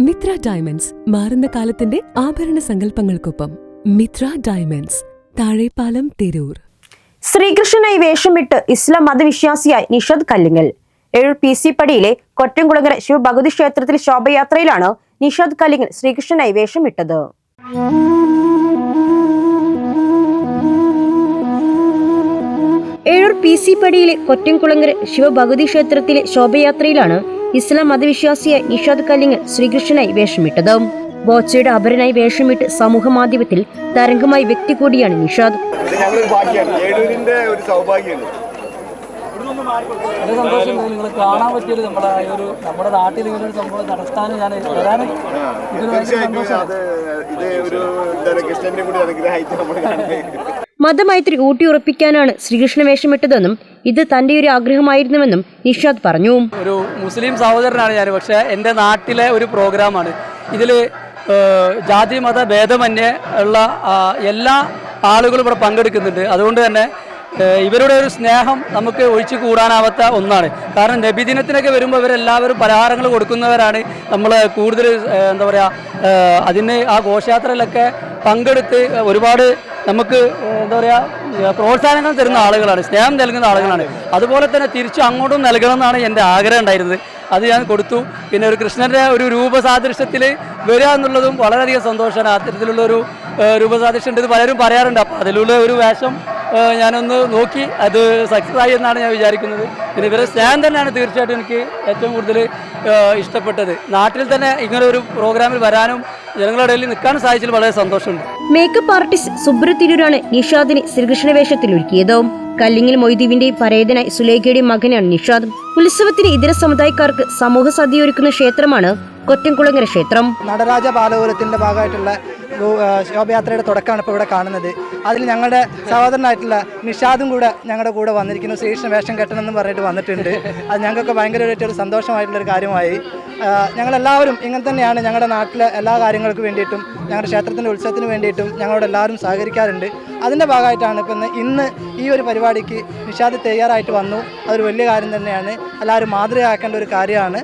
Mitra diamonds മാറുന്ന കാലത്തിന്റെ ആഭരണ സങ്കല്പങ്ങൾക്കൊപ്പം മിത്ര ഡയമണ്ട്സ് താഴെപ്പാലം തിരൂർ. ശ്രീകൃഷ്ണനായി വേഷമിട്ട് ഇസ്ലാം മതവിശ്വാസിയായി നിഷാദ് കല്ലിങ്ങൽ. ഏഴ് പി സി പടിയിലെ കൊറ്റംകുളങ്ങര ശിവഭഗവതി ക്ഷേത്രത്തിൽ ശോഭയാത്രയിലാണ് നിഷാദ് കല്ലിങ്ങൽ ശ്രീകൃഷ്ണനായി വേഷമിട്ടത്. ഏഴൂർ പി സി പടിയിലെ കൊറ്റംകുളങ്ങര ശിവഭഗവതി ക്ഷേത്രത്തിലെ ശോഭയാത്രയിലാണ് ഇസ്ലാം മതവിശ്വാസിയായ നിഷാദ് കല്ലിങ്ങൽ ശ്രീകൃഷ്ണനായി വേഷമിട്ടത്. ബോച്ചയുടെ അപരനായി വേഷമിട്ട് സമൂഹ മാധ്യമത്തിൽ തരംഗമായ വ്യക്തി കൂടിയാണ് നിഷാദ് വളരെ സന്തോഷം നിങ്ങൾ കാണാൻ പറ്റിയത് ഒരു നമ്മുടെ നാട്ടിൽ ഇങ്ങനെ ഒരു സംഭവം നടത്താനും ഞാൻ വരാനും ഇത് ഒരു കൃഷ്ണന്റെ കൂടി അനുഗ്രഹമായിട്ട് നമ്മൾ കാണുന്നത് മതമൈത്രി ഊട്ടിയുറപ്പിക്കാനാണ് ശ്രീകൃഷ്ണ വേഷമിട്ടതെന്നും ഇത് തന്റെ ഒരു ആഗ്രഹമായിരുന്നുവെന്നും നിഷാദ് പറഞ്ഞു. ഒരു മുസ്ലിം സഹോദരനാണ് ഞാൻ പക്ഷേ എന്റെ നാട്ടിലെ ഒരു പ്രോഗ്രാമാണ്. ഇതിൽ ജാതി മത ഭേദമന്യേ ഉള്ള എല്ലാ ആളുകളും ഇവിടെ പങ്കെടുക്കുന്നുണ്ട്. അതുകൊണ്ട് തന്നെ ഇവരുടെ ഒരു സ്നേഹം നമുക്ക് ഒഴിച്ചു കൂടാനാവാത്ത ഒന്നാണ്. കാരണം നബിദിനത്തിനൊക്കെ വരുമ്പോൾ ഇവരെല്ലാവരും പലഹാരങ്ങൾ കൊടുക്കുന്നവരാണ്. നമ്മൾ കൂടുതൽ എന്താ പറയുക അതിന് ആ ഘോഷയാത്രയിലൊക്കെ പങ്കെടുത്ത് ഒരുപാട് നമുക്ക് എന്താ പറയുക പ്രോത്സാഹനങ്ങൾ തരുന്ന ആളുകളാണ് സ്നേഹം നൽകുന്ന ആളുകളാണ്. അതുപോലെ തന്നെ തിരിച്ചു അങ്ങോട്ടും നൽകണം എന്നാണ് എന്റെ ആഗ്രഹം ഉണ്ടായിരുന്നത്. അത് ഞാൻ കൊടുത്തു. പിന്നെ ഒരു കൃഷ്ണന്റെ ഒരു രൂപസാദൃശ്യത്തിൽ വരിക എന്നുള്ളതും വളരെയധികം സന്തോഷമാണ്. അത്തരത്തിലുള്ള ഒരു ഏഹ്, രൂപസാദൃശ്യം ഉണ്ട് പലരും പറയാറുണ്ട്. അപ്പോൾ അതിലുള്ള ഒരു വേഷം ഞാനൊന്ന് നോക്കി. അത് സക്സസ് ആയി എന്നാണ് ഞാൻ വിചാരിക്കുന്നത്. പിന്നെ ഇവരെ സ്റ്റാൻ തന്നെയാണ് തീർച്ചയായിട്ടും എനിക്ക് ഏറ്റവും കൂടുതൽ ഇഷ്ടപ്പെട്ടത്. നാട്ടിൽ തന്നെ ഇങ്ങനെ ഒരു പ്രോഗ്രാമിൽ വരാനും ജനങ്ങളുടെ ഇടയിൽ നിൽക്കാനും സാധിച്ചതിൽ വളരെ സന്തോഷമുണ്ട്. മേക്കപ്പ് ആർട്ടിസ്റ്റ് സുബ്ര തിരൂരാണ് നിഷാദിനെ ശ്രീകൃഷ്ണ വേഷത്തിൽ ഒരുക്കിയത് കല്ലിങ്ങൽ മൊയ്തീവിന്റെയും പരേതനായി സുലേഖയുടെയും മകനാണ് നിഷാദ്. ഉത്സവത്തിന് ഇതര സമുദായക്കാർക്ക് സമൂഹ സദ്യ ഒരുക്കുന്ന ക്ഷേത്രമാണ് കൊറ്റംകുളങ്ങര ക്ഷേത്രം. നടരാജ ബാലപുരത്തിന്റെ ഭാഗമായിട്ടുള്ള ശോഭയാത്രയുടെ തുടക്കമാണ് ഇപ്പോൾ ഇവിടെ കാണുന്നത്. അതിൽ ഞങ്ങളുടെ സഹോദരനായിട്ടുള്ള നിഷാദും കൂടെ ഞങ്ങളുടെ കൂടെ വന്നിരിക്കുന്നു. ശ്രീകൃഷ്ണ വേഷം കെട്ടണം എന്ന് പറഞ്ഞിട്ട് വന്നിട്ടുണ്ട്. അത് ഞങ്ങൾക്ക് ഭയങ്കരമായിട്ട് ഒരു സന്തോഷമായിട്ടുള്ളൊരു കാര്യമായി. ആ, ഞങ്ങളെല്ലാവരും ഇങ്ങനെ തന്നെയാണ് ഞങ്ങളുടെ നാട്ടിലെ എല്ലാ കാര്യങ്ങൾക്ക് വേണ്ടിയിട്ടും ഞങ്ങളുടെ ക്ഷേത്രത്തിന്റെ ഉത്സവത്തിന് വേണ്ടിയിട്ടും ഞങ്ങളോട് എല്ലാവരും സഹകരിക്കാറുണ്ട്. അതിന്റെ ഭാഗമായിട്ടാണ് ഇപ്പം ഇന്ന് ഈ ഒരു പരിപാടിക്ക് നിഷാദ് തയ്യാറായിട്ട് വന്നു. അതൊരു വലിയ കാര്യം തന്നെയാണ്. എല്ലാവരും മാതൃകയാക്കേണ്ട ഒരു കാര്യമാണ്.